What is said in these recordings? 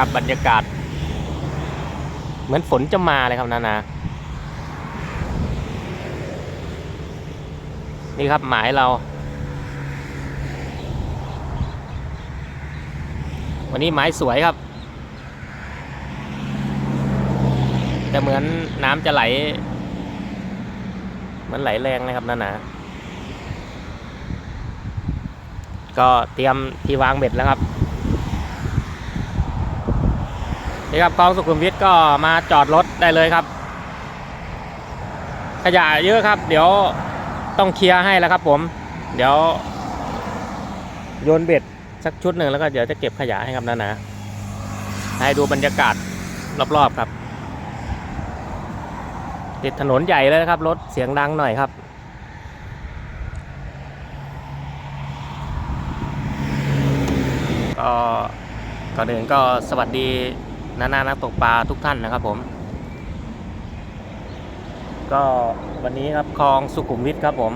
ครับบรรยากาศ เหมือนฝนจะมาเลยครับนานานี่ครับหมายเรา วันนี้หมายสวยครับ แต่เหมือนน้ำจะไหล เหมือนไหลแรงนะครับนานาก็เตรียมที่วางเบ็ดแล้วครับ นี่ครับกองสุขุมวิทก็มาจอดรถได้เลยครับ ขยะเยอะครับ เดี๋ยวต้องเคลียร์ให้แล้วครับ ผม เดี๋ยว โยนเบ็ดสักชุดหนึ่งแล้วก็เดี๋ยวจะเก็บขยะให้ครับนะนะให้ดูบรรยากาศรอบๆครับ ติดถนนใหญ่เลยนะครับรถเสียงดังหน่อยครับก็ก่อนอื่นก็สวัสดี นานานักตกปลาทุกท่านนะครับผม ก็วันนี้ครับคลองสุขุมวิทครับผม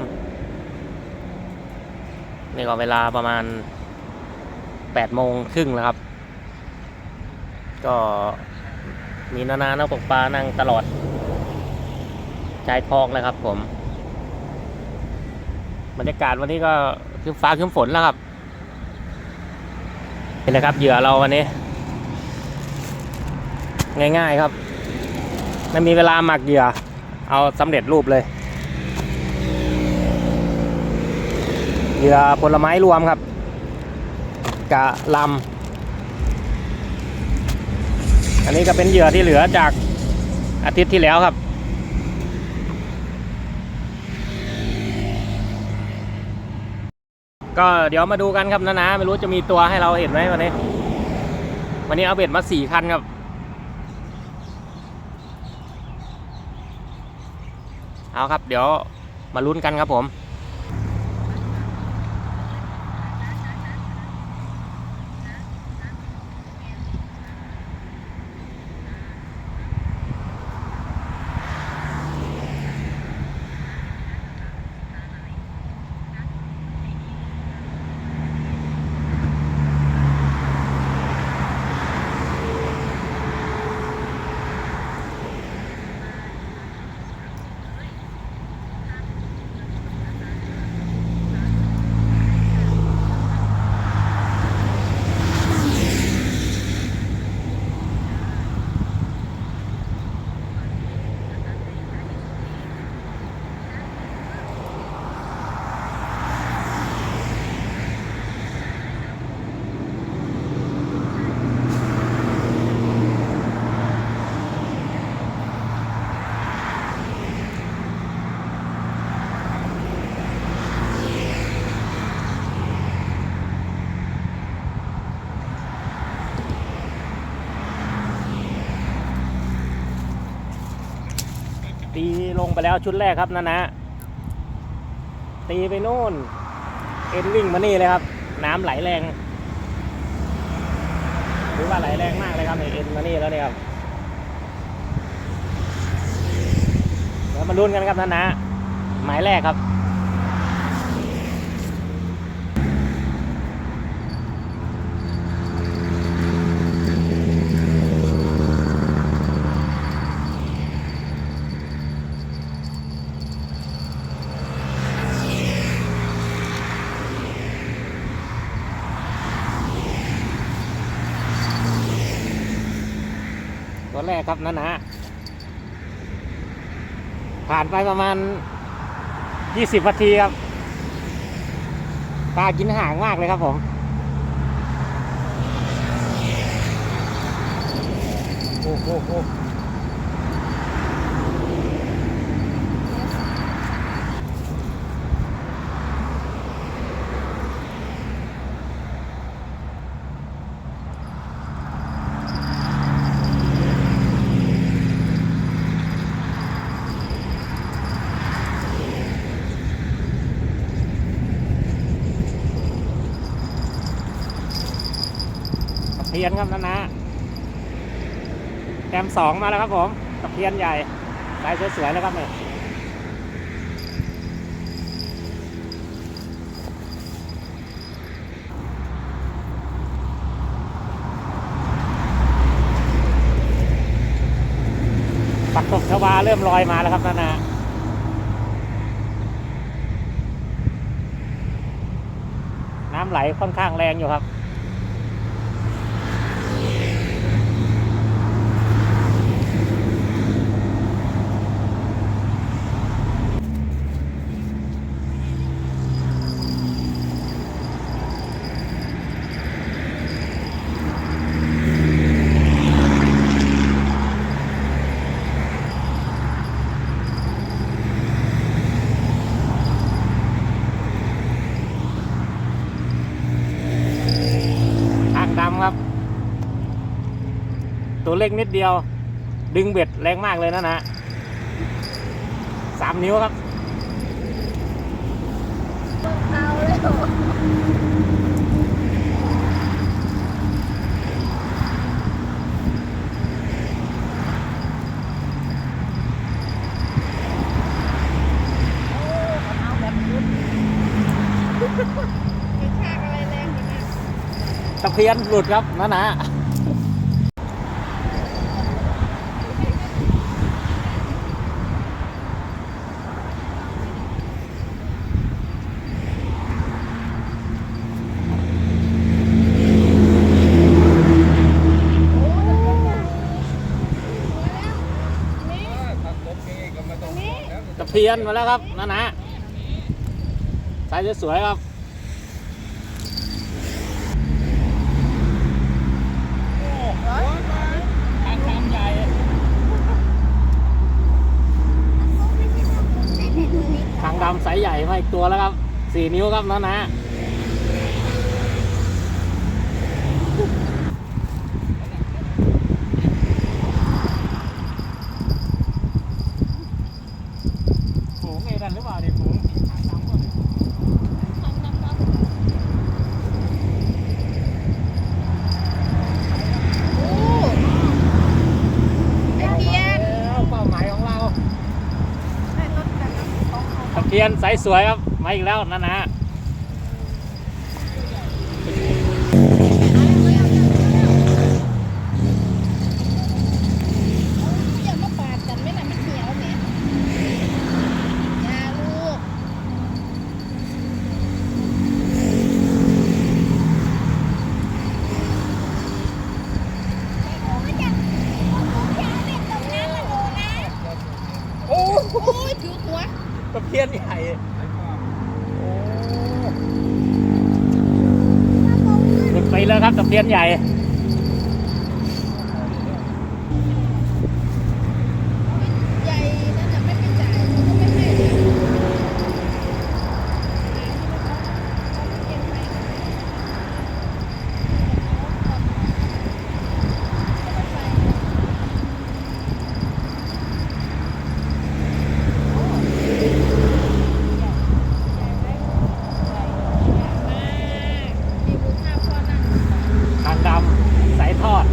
นี่ก็เวลาประมาณ8โมงครึ่งแล้วครับ ก็มีนานานักตกปลานั่งตลอดชายคลองเลยครับผมบรรยากาศวันนี้ก็คือฟ้าคือฝนแล้วครับนี่นะครับเหยื่อเราวันนี้ ง่ายๆครับ ไม่มีเวลาหมักเหยื่อ เอาสำเร็จรูปเลย เหยื่อผลไม้รวมครับ กะลำอันนี้ก็เป็นเหยื่อที่เหลือจากอาทิตย์ที่แล้วครับก็เดี๋ยวมาดูกันครับนะนะไม่รู้จะมีตัวให้เราเห็นไหมวันนี้ วันนี้เอาเบ็ดมาสี่คันครับ เอาครับ เดี๋ยวมาลุ้นกันครับผม ตีลงไปแล้วชุดแรกครับนะนะ ตีไปโน่น เอ็นวิ่งมานี่เลยครับ น้ำไหลแรงถือว่าไหลแรงมากเลยครับเนี่ยเอ็นมานี่แล้วเนี่ยครับเดี๋ยวมาลุ้นกันครับนะนะ หมายแรกครับ แรกครับนั่นนะผ่านไปประมาณยี่สิบนาทีครับปลากินห่างมากเลยครับผมโอ้โห เทียนครับนะนะแกมสองมาแล้วครับผมตะเพียนใหญ่ลายสวยๆแล้วครับเนี่ยปักตกชวาเริ่มลอยมาแล้วครับนานาน้ำไหลค่อนข้างแรงอยู่ครับ ตัวเล็กนิดเดียว ดึงเบ็ดแรงมากเลยนะนะสามนิ้วครับเอาเลยเอาแบบยุดกระชากอะไรแรงอย่างนั้นตะเพียนหลุดครับนะนะ นี่ ตะเพียนมาแล้วครับนะนนะสายสวยๆครับทางน้ำใหญ่ทางดำสายใหญ่มาอีกตัวแล้วครับสี่นิ้วครับนะนะฝูงเอรันหรือเปล่าเนี่ยฝูงทางดำก็ โอ้ไอเพียน แล้วเป้าหมายของเรา ได้รถกันนะของ เพียนสายสวยครับมาอีกแล้วนะนะ อย่ามาปาดกันไม่น่ะมันเหนียวเนี่ยอย่าลูก โอ้ โอ้ยถือหัว ตะเพียนใหญ่หลุดไป แล้วครับตะเพียนใหญ่ ใหญ่นั่นน่ะไม่ไปจ่ายเขาก็ไม่ให้เลยเก็บไว้มีบุญภาพพ่อนั่ง ทางดำสายทอด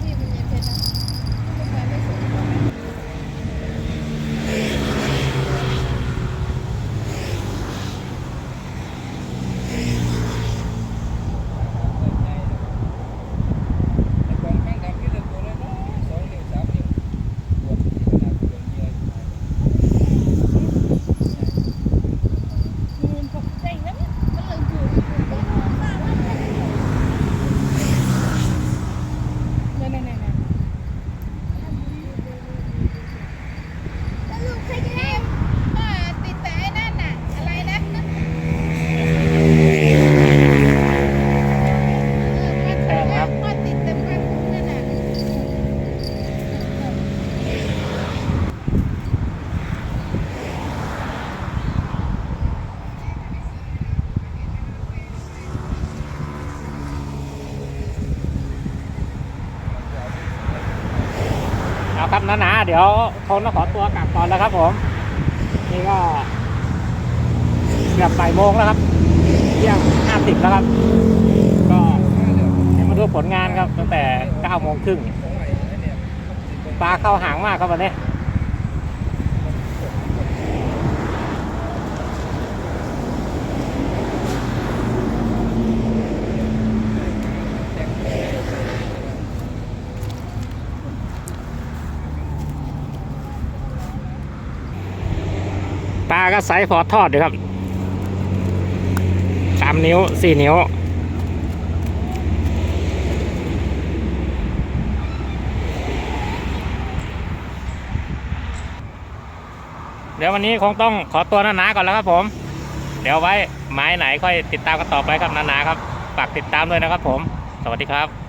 พี่มันยังเป็นนะไม่ไปไม่สุด ยืนกับใจแล้วเนี่ยมันเลยอยู่เนี่ยเนี่ยเนี่ยสรุปใครจะได้อ่าติดแต่ไอ้นั่นน่ะ อะไรนะพ่อติดแต่ผ้าคลุมนั่นน่ะ เอาครับนะนะเดี๋ยวคงต้องขอตัวกลับก่อนแล้วครับผม นี่ก็เกือบบ่ายโมงแล้วครับเที่ยงห้าสิบแล้วครับ ก็มาดูผลงานครับตั้งแต่เก้าโมงครึ่งปลาเข้าหางมากครับวันนี้ ก็ไซส์พอทอดอยู่ครับสามนิ้วสี่นิ้ว เดี๋ยววันนี้คงต้องขอตัวนานาก่อนแล้วครับผม เดี๋ยวไว้ไม้ไหนค่อยติดตามกันต่อไปครับนานาครับฝากติดตามด้วยนะครับผม สวัสดีครับ